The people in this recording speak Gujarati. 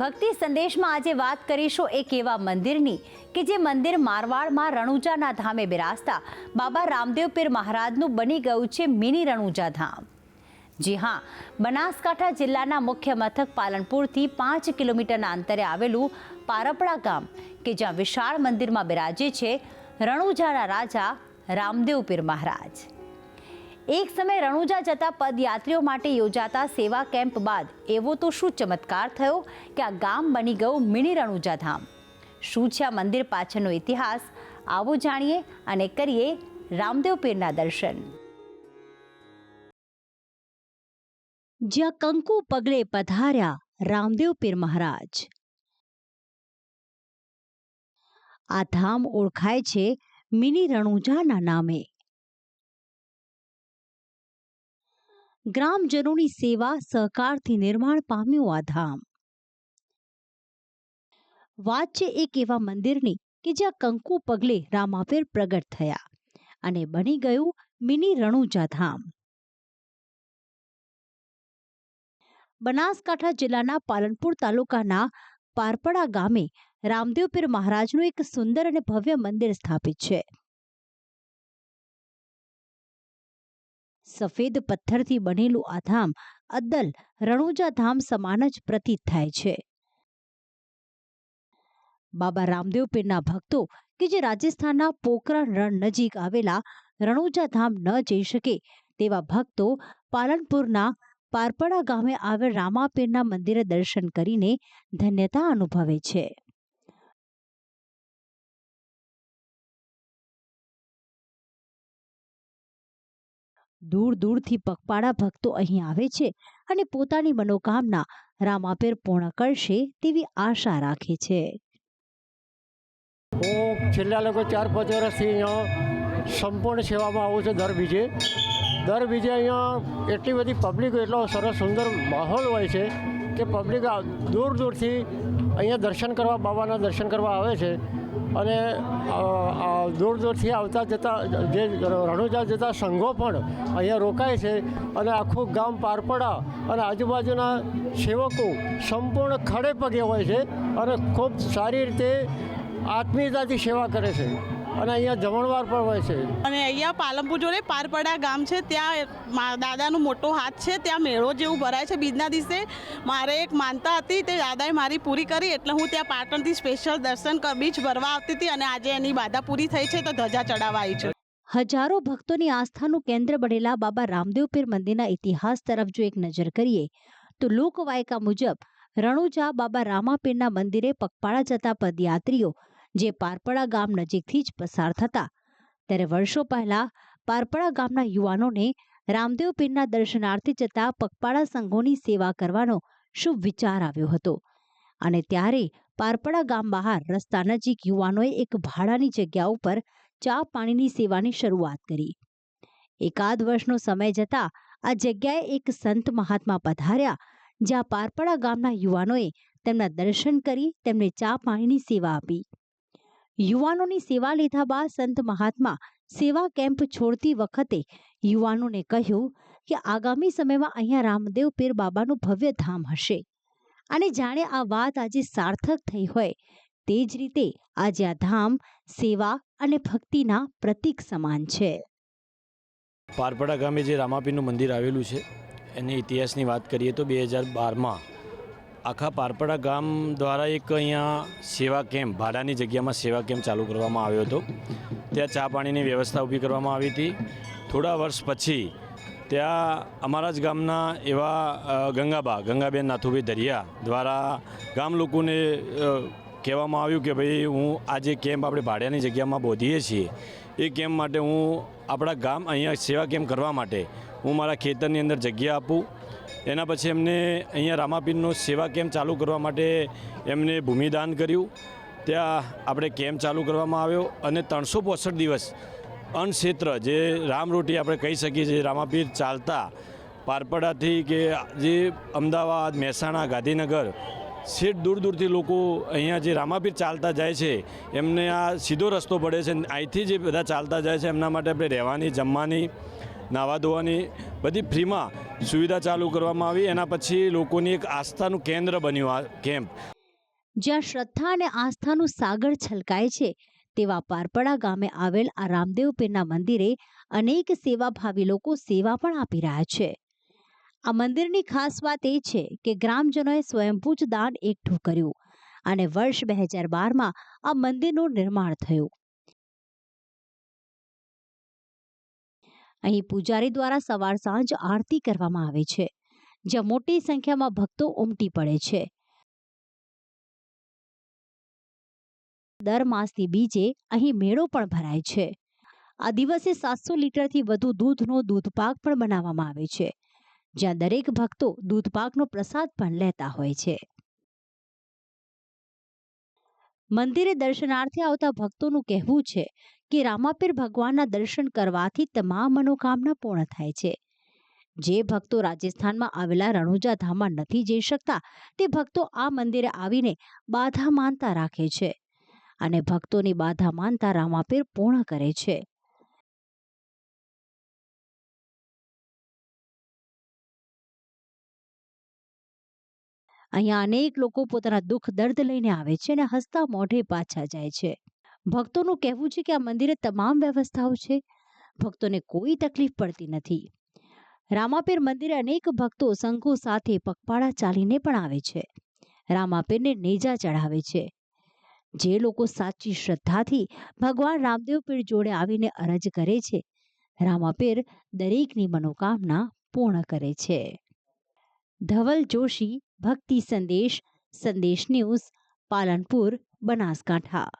ભક્તિ સંદેશમાં આજે વાત કરીશું એક એવા મંદિરની કે જે મંદિર મારવાડમાં રણુજાના ધામે બિરાજતા બાબા રામદેવ પીર મહારાજનું બની ગયું છે મિની રણુજા ધામ. જી હા, બનાસકાંઠા જિલ્લાના મુખ્ય મથક પાલનપુરથી પાંચ કિલોમીટરના અંતરે આવેલું પારપડા ગામ, કે જ્યાં વિશાળ મંદિરમાં બિરાજે છે રણુજાના રાજા રામદેવ પીર મહારાજ. એક સમય રણુજા જતા પદયાત્રીઓ માટે યોજાતા સેવા કેમ્પ બાદ એવો તો શું ચમત્કાર થયો કે આ ગામ બની ગયું મિની રણુજા ધામ શું છે આ મંદિર પાછળનો ઇતિહાસ? આવો જાણીએ અને કરીએ રામદેવ પીરના દર્શન. જ્યાં કંકુ પગલે પધાર્યા રામદેવ પીર મહારાજ. આ ધામ ઓળખાય છે મિની રણુજાના નામે. ગ્રામજનોની સેવા સહકારથી નિર્માણ પામ્યું આ ધામ. વાત છે એક એવા મંદિરની કે જ્યાં કંકુ પગલે રામાપીર પ્રગટ થયા અને બની ગયું મિની રણુજા ધામ. બનાસકાંઠા જિલ્લાના પાલનપુર તાલુકાના પારપડા ગામે રામદેવપીર મહારાજનું એક સુંદર અને ભવ્ય મંદિર સ્થાપિત છે. સફેદ પથ્થરથી બનેલું આ ધામ અદ્દલ રણુજા ધામ સમાન જ પ્રતીત થાય છે. બાબા રામદેવ પીરના ભક્તો કે જે રાજસ્થાનના પોકરણ રણ નજીક આવેલા રણુજા ધામ ન જઈ શકે તેવા ભક્તો પાલનપુરના પારપડા ગામે આવેલ રામાપીરના મંદિરે દર્શન કરીને ધન્યતા અનુભવે છે. દૂર દૂરથી પગપાળા ભક્તો અહીં આવે છે અને પોતાની મનોકામના રામાપીર પૂર્ણ કરશે તેવી આશા રાખે છે. હું છેલ્લા લગભગ ચાર પાંચ વર્ષથી અહીંયા સંપૂર્ણ સેવામાં આવું છું દર બીજે. દર બીજે અહીંયા એટલી બધી પબ્લિક એટલો સરસ, સુંદર માહોલ હોય છે કે પબ્લિક દૂર દૂરથી અહીંયા દર્શન કરવા, બાબાના દર્શન કરવા આવે છે અને દૂર દૂરથી આવતા જતા, જે રણુજા જતા સંઘો પણ અહીંયા રોકાય છે અને આખું ગામ પારપડા અને આજુબાજુના સેવકો સંપૂર્ણ ખડે પગે હોય છે અને ખૂબ સારી રીતે આત્મીયતાથી સેવા કરે છે. અને અહીંયા જમણવાર પણ હોય છે. અને અહીંયા પાલનપુર જોડે પારપડા ગામ છે ત્યાં મા- દાદાનો મોટો હાથ છે ત્યાં મેળો જેવું ભરાય છે બીજના દિવસે. મારે એક માનતા હતી તે દાદાએ મારી પૂરી કરી એટલે હું ત્યાં પાટણથી સ્પેશિયલ દર્શન બીચ ભરવા આવતી હતી અને આજે એની બાધા પૂરી થઈ છે તો ધજા ચડાવવા આવી છું. હજારો ભક્તોની આસ્થાનું કેન્દ્ર બનેલા બાબા રામદેવ પીર મંદિરના ઇતિહાસ તરફ જો એક નજર કરીએ તો લોકવાયકા મુજબ રણુજા બાબા રામાપીરના મંદિરે પગપાળા જતા પદયાત્રીઓ જે પારપડા ગામ નજીકથી જ પસાર થતા. ત્યારે વર્ષો પહેલા પારપડા ગામના યુવાનોને રામદેવ પીરના દર્શનાર્થે જતા પગપાળા સંઘોની સેવા કરવાનો શુભ વિચાર આવ્યો હતો. અને ત્યારે પારપડા ગામ બહાર રસ્તા નજીક યુવાનોએ એક ભાડાની જગ્યા ઉપર ચા પાણીની સેવાની શરૂઆત કરી. એકાદ વર્ષનો સમય જતા આ જગ્યાએ એક સંત મહાત્મા પધાર્યા, જ્યાં પારપડા ગામના યુવાનોએ તેમના દર્શન કરી તેમને ચા પાણીની સેવા આપી. યુવાનોની સેવા લીધા બાદ સંત મહાત્મા સેવા કેમ્પ છોડતી વખતે યુવાનોને કહ્યું કે આગામી સમયમાં અહીંયા રામદેવ પીર બાબાનું ભવ્ય ધામ હશે. અને જાણે આ વાત આજે સાર્થક થઈ હોય, તે જ રીતે આજે આ ધામ સેવા અને ભક્તિના પ્રતીક સમાન છે. પારપડા ગામે જે રામાપીરનું મંદિર આવેલું છે, એની ઇતિહાસની વાત કરીએ તો બે હજાર બારમાં આખા પારપડા ગામ દ્વારા એક અહીંયા સેવા કેમ્પ, ભાડાની જગ્યામાં સેવા કેમ્પ ચાલુ કરવામાં આવ્યો હતો. ત્યાં ચા પાણીની વ્યવસ્થા ઊભી કરવામાં આવી હતી. થોડા વર્ષ પછી ત્યાં અમારા જ ગામના એવા ગંગાબા, ગંગાબેન નાથુભાઈ દરિયા દ્વારા ગામ લોકોને કહેવામાં આવ્યું કે ભાઈ હું આ જે કેમ્પ આપણે ભાડાની જગ્યામાં બોધીએ છીએ, એ કેમ્પ માટે હું આપણા ગામ અહીંયા સેવા કેમ્પ કરવા માટે હું મારા ખેતરની અંદર જગ્યા આપું. એના પછી એમને અહીંયા રામાપીરનો સેવા કેમ્પ ચાલુ કરવા માટે એમને ભૂમિદાન કર્યું. ત્યાં આપણે કેમ્પ ચાલુ કરવામાં આવ્યો અને ત્રણસો પોસઠ દિવસ અન્નક્ષેત્ર જે રામરોટી આપણે કહી શકીએ છીએ, રામાપીર ચાલતા પારપડાથી કે જે અમદાવાદ, મહેસાણા, ગાંધીનગર શેઠ દૂર દૂરથી લોકો અહીંયા જે રામાપીર ચાલતા જાય છે, એમને આ સીધો રસ્તો પડે છે. અહીંથી જે બધા ચાલતા જાય છે, એમના માટે આપણે રહેવાની, જમવાની નાવા ધોવાની બધી ફ્રીમાં સુવિધા ચાલુ કરવામાં આવી. એના પછી લોકોની એક આસ્થાનું કેન્દ્ર બન્યું આ કેમ્પ. જ્યાં શ્રદ્ધા અને આસ્થાનું સાગર છલકાય છે, તેવા પારપડા ગામે આવેલ આ રામદેવ પીરના મંદિરે અનેક સેવાભાવી લોકો સેવા પણ આપી રહ્યા છે. આ મંદિરની ખાસ વાત એ છે કે ગ્રામજનોએ સ્વયંભૂ જ દાન એકઠું કર્યું અને વર્ષ બે હજાર બારમાં આ મંદિરનું નિર્માણ થયું. અહીં પૂજારી દ્વારા સવાર સાંજ આરતી કરવામાં આવે છે, જ્યાં મોટી સંખ્યામાં ભક્તો ઉમટી પડે છે. દર માસથી બીજે અહીં મેળો પણ ભરાય છે. આ દિવસે સાતસો લીટરથી વધુ દૂધનો દૂધપાક પણ બનાવવામાં આવે છે, જ્યાં દરેક ભક્તો દૂધપાકનો પ્રસાદ પણ લેતા હોય છે. મંદિરે દર્શનાર્થે આવતા ભક્તોનું કહેવું છે કે રામાપીર ભગવાનના દર્શન કરવાથી તમામ મનોકામના પૂર્ણ થાય છે. જે ભક્તો રાજસ્થાનમાં આવેલા રણુજા ધામમાં નથી જઈ શકતા, તે ભક્તો આ મંદિરે આવીને બાધા માનતા રાખે છે અને ભક્તોની બાધા માનતા રામાપીર પૂર્ણ કરે છે. અહીંયા અનેક લોકો પોતાના દુઃખ દર્દ લઈને આવે છે અને હસતા મોઢે પાછા જાય છે. ભક્તોનું કહેવું છે કે આ મંદિરે તમામ વ્યવસ્થાઓ છે. ભક્તોને કોઈ તકલીફ પડતી નથી. રામાપીર મંદિરે અનેક ભક્તો શંકુ સાથે પગપાળા ચાલીને પણ આવે છે. રામાપીરને નેજા ચઢાવે છે. જે લોકો સાચી શ્રદ્ધાથી ભગવાન રામદેવ પીર જોડે આવીને અરજ કરે છે, રામાપીર દરેકની મનોકામના પૂર્ણ કરે છે. ધવલ જોશી ભક્તિ સંદેશ સંદેશ ન્યૂઝ પાલનપુર બનાસકાંઠા.